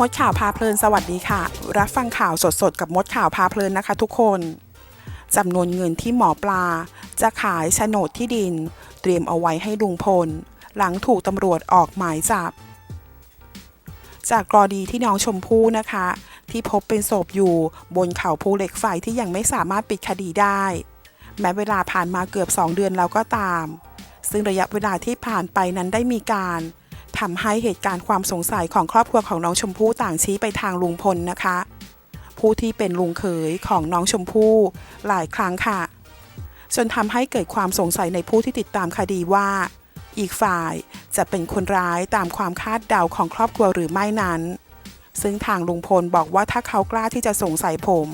มดข่าวพาเพลินสวัสดีค่ะ รับฟังข่าวสดๆ กับมดข่าวพาเพลินนะคะทุกคนจำนวนเงินที่หมอปลา จะขายโฉนดที่ดิน เตรียมเอาไว้ให้ลุงพล หลังถูกตำรวจออกหมายจับ จากกรณีที่น้องชมพู่นะคะ ที่พบเป็นศพอยู่บนเขาภูเหล็กไฟที่ยังไม่สามารถปิดคดีได้ แม้เวลาผ่านมาเกือบ 2 เดือนแล้วก็ตาม ซึ่งระยะเวลาที่ผ่านไปนั้นได้มีการ ทำให้เหตุการณ์ความสงสัยของครอบครัวของน้องชมพู่ต่างชี้ไปทางลุงพลนะคะ ผู้ที่เป็นลุงเขยของน้องชมพู่หลายครั้งค่ะจนทำให้เกิดความสงสัยในผู้ที่ติดตามคดีว่า อีกฝ่ายจะเป็นคนร้ายตามความคาดเดาของครอบครัวหรือไม่นั้น ซึ่งทางลุงพลบอกว่าถ้าเขากล้าที่จะสงสัยผม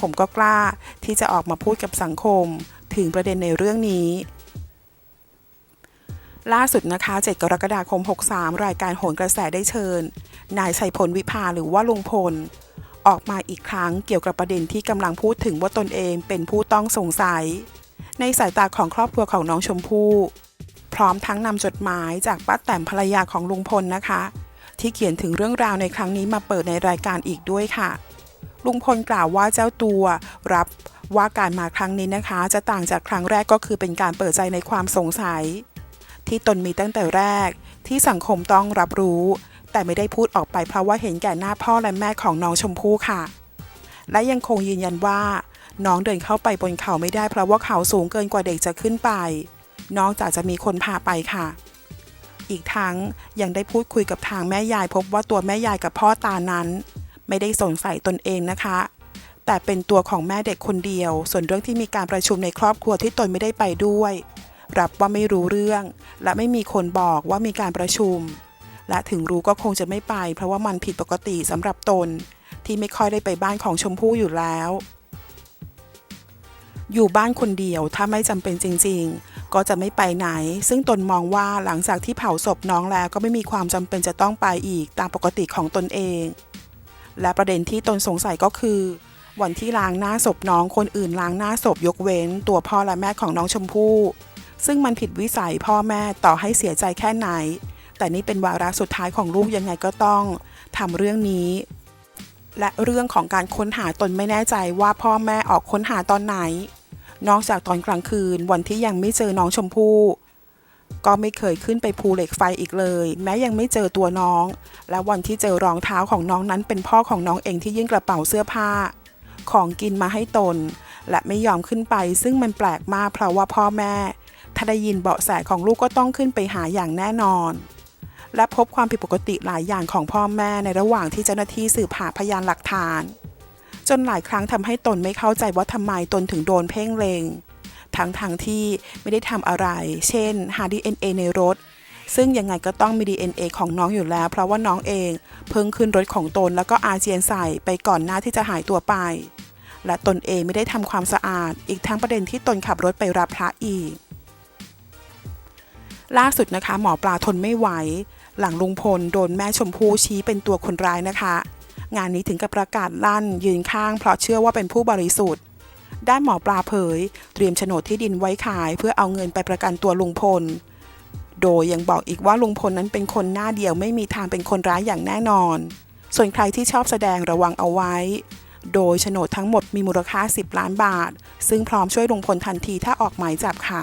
ผมก็กล้าที่จะออกมาพูดกับสังคม ถึงประเด็นในเรื่องนี้ ล่าสุดนะคะ 7 กรกฎาคม 63 รายการโหนกระแสได้เชิญ นายชัยพลวิภาหรือว่าลุงพล ออกมาอีกครั้งเกี่ยวกับประเด็นที่กำลังพูดถึงว่าตนเองเป็นผู้ต้องสงสัย ในสายตาของครอบครัวของน้องชมพู่พร้อมทั้งนำจดหมายจากป้าแตมภรรยาของลุงพลนะคะ ที่เขียนถึงเรื่องราวในครั้งนี้มาเปิดในรายการอีกด้วยค่ะ ลุงพลกล่าวว่าเจ้าตัวรับว่าการมาครั้งนี้นะคะ จะต่างจากครั้งแรกก็คือเป็นการเปิดใจในความสงสัย ที่ตนมีตั้งแต่แรก ที่สังคมต้องรับรู้ แต่ไม่ได้พูดออกไปเพราะว่าเห็นแก่หน้าพ่อและแม่ของน้องชมพู่ค่ะ และยังคงยืนยันว่า น้องเดินเข้าไปบนเขาไม่ได้เพราะว่าเขาสูงเกินกว่าเด็กจะขึ้นไป นอกจากจะมีคนพาไปค่ะ อีกทั้งยังได้พูดคุยกับทางแม่ยายพบว่าตัวแม่ยายกับพ่อตานั้น ไม่ได้สงสัยตนเองนะคะแต่เป็นตัวของแม่เด็กคนเดียว ส่วนเรื่องที่มีการประชุมในครอบครัวที่ตนไม่ได้ไปด้วย รับว่าไม่รู้เรื่อง และไม่มีคนบอกว่ามีการประชุม และถึงรู้ก็คงจะไม่ไป เพราะว่ามันผิดปกติสำหรับตน ที่ไม่ค่อยได้ไปบ้านของชมพู่อยู่แล้ว อยู่บ้านคนเดียวถ้าไม่จำเป็นจริง ๆ ก็จะไม่ไปไหน ซึ่งตนมองว่าหลังจากที่เผาศพน้องแล้วก็ไม่มีความจำเป็นจะต้องไปอีกตามปกติของตนเอง และประเด็นที่ตนสงสัยก็คือวันที่ล้างหน้าศพน้องคนอื่นล้างหน้าศพยกเว้น ตัวพ่อและแม่ของน้องชมพู่ ซึ่งมันผิดวิสัยพ่อแม่ต่อให้เสียใจแค่ไหน แต่นี่เป็นวาระสุดท้ายของลูกยังไงก็ต้องทำเรื่องนี้ และเรื่องของการค้นหาตนไม่แน่ใจว่าพ่อแม่ออกค้นหาตอนไหน นอกจากตอนกลางคืนวันที่ยังไม่เจอน้องชมพู่ก็ไม่เคยขึ้นไปภูเหล็กไฟอีกเลย แม้ยังไม่เจอตัวน้อง และวันที่เจอรองเท้าของน้องนั้นเป็นพ่อของน้องเองที่ยื่นกระเป๋าเสื้อผ้า ของกินมาให้ตน และไม่ยอมขึ้นไป ซึ่งมันแปลกมากเพราะว่าพ่อแม่ ถ้าได้ยินเบาะแสของลูกก็ต้องขึ้นไปหาอย่างแน่นอน และพบความผิดปกติหลายอย่างของพ่อแม่ในระหว่างที่เจ้าหน้าที่สืบหาพยานหลักฐาน จนหลายครั้งทำให้ตนไม่เข้าใจว่าทำไมตนถึงโดนเพ่งเลงทั้งทางๆที่ไม่ได้ทำอะไร เช่น หา DNA ในรถ ซึ่งยังไงก็ต้องมี DNA ของน้องอยู่แล้ว เพราะว่าน้องเอง เพิ่งขึ้นรถของตนแล้วก็อาเจียนใส่ไปก่อนหน้าที่จะหายตัวไป และตนเองไม่ได้ทำความสะอาด อีกทั้งประเด็นที่ตนขับรถไปรับพระอีก ล่าสุดนะคะ หมอปลาทนไม่ไหว หลังลุงพลโดนแม่ชมพู่ชี้เป็นตัวคนร้ายนะคะ งานนี้ถึงกับประกาศลั่นยืนข้างเพราะเชื่อว่าเป็นผู้บริสุทธิ์ ด้านหมอปลาเผย เตรียมโฉนดที่ดินไว้ขาย เพื่อเอาเงินไปประกันตัวลุงพล โดยยังบอกอีกว่าลุงพลนั้นเป็นคนหน้าเดียวไม่มีทางเป็นคนร้ายอย่างแน่นอน ส่วนใครที่ชอบแสดงระวังเอาไว้ โดยโฉนดทั้งหมดมีมูลค่า 10 ล้านบาท ซึ่งพร้อมช่วยลุงพลทันทีถ้าออกหมายจับค่ะ